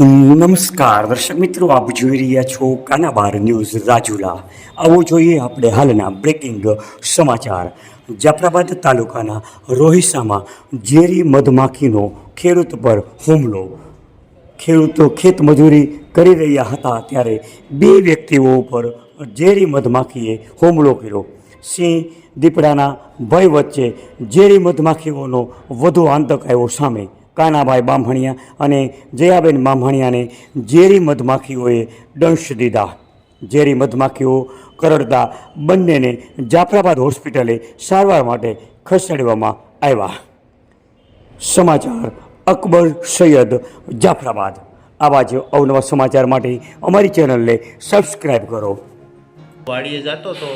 નમસ્કાર દર્શક મિત્રો, આપ જોઈ રહ્યા છો કાનાબાર ન્યૂઝ રાજુલા. આવો જોઈએ આપણે હાલના બ્રેકિંગ સમાચાર. જાફરાબાદ તાલુકાના રોહિસામાં ઝેરી મધમાખીનો ખેડૂત પર હુમલો. ખેડૂતો ખેતમજૂરી કરી રહ્યા હતા ત્યારે બે વ્યક્તિઓ ઉપર ઝેરી મધમાખીએ હુમલો કર્યો. સિંહ દીપડાના ભય વચ્ચે ઝેરી મધમાખીઓનો વધુ આતંક આવ્યો સામે. કાનાભાઈ બામણિયા અને જયાબેન બામણિયાને ઝેરી મધમાખીઓએ દંશ દીધા. ઝેરી મધમાખીઓ કરડતા બંનેને જાફરાબાદ હોસ્પિટલે સારવાર માટે ખસેડવામાં આવ્યા. સમાચાર, અકબર સૈયદ જાફરાબાદ. આવા જ અવનવા સમાચાર માટે અમારી ચેનલને સબસ્ક્રાઈબ કરો. વાડીએ જતો તો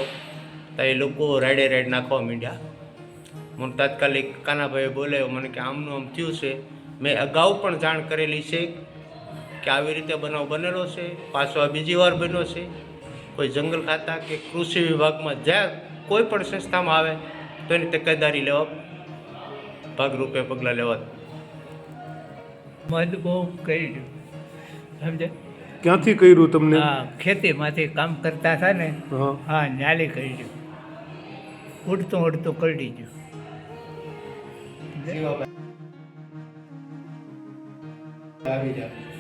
એ લોકો રાડે રાઈડ નાખવા માંડ્યા. મને તાત્કાલિક કાનાભાઈએ બોલાવ્યો મને કે આમનું આમ થયું છે. મેં અગાઉ પણ જાણ કરેલી છે કે આવી રીતે બનાવ બનેલો છે પાછો આ બીજી વાર બન્યો છે. કોઈ જંગલ ખાતા કે કૃષિ વિભાગમાં જ્યાં કોઈ પણ સંસ્થામાં આવે તો એની તકેદારી લેવા ભાગરૂપે પગલાં લેવા. મધ બહુ કર્યું. સમજે? ક્યાંથી કર્યું તમને? હા ખેતીમાંથી કામ કરતા હતા ને હા. હા ન્યાલી કર્યું. ઉડતું ઉડતું કરડી ગયું. આવી જાય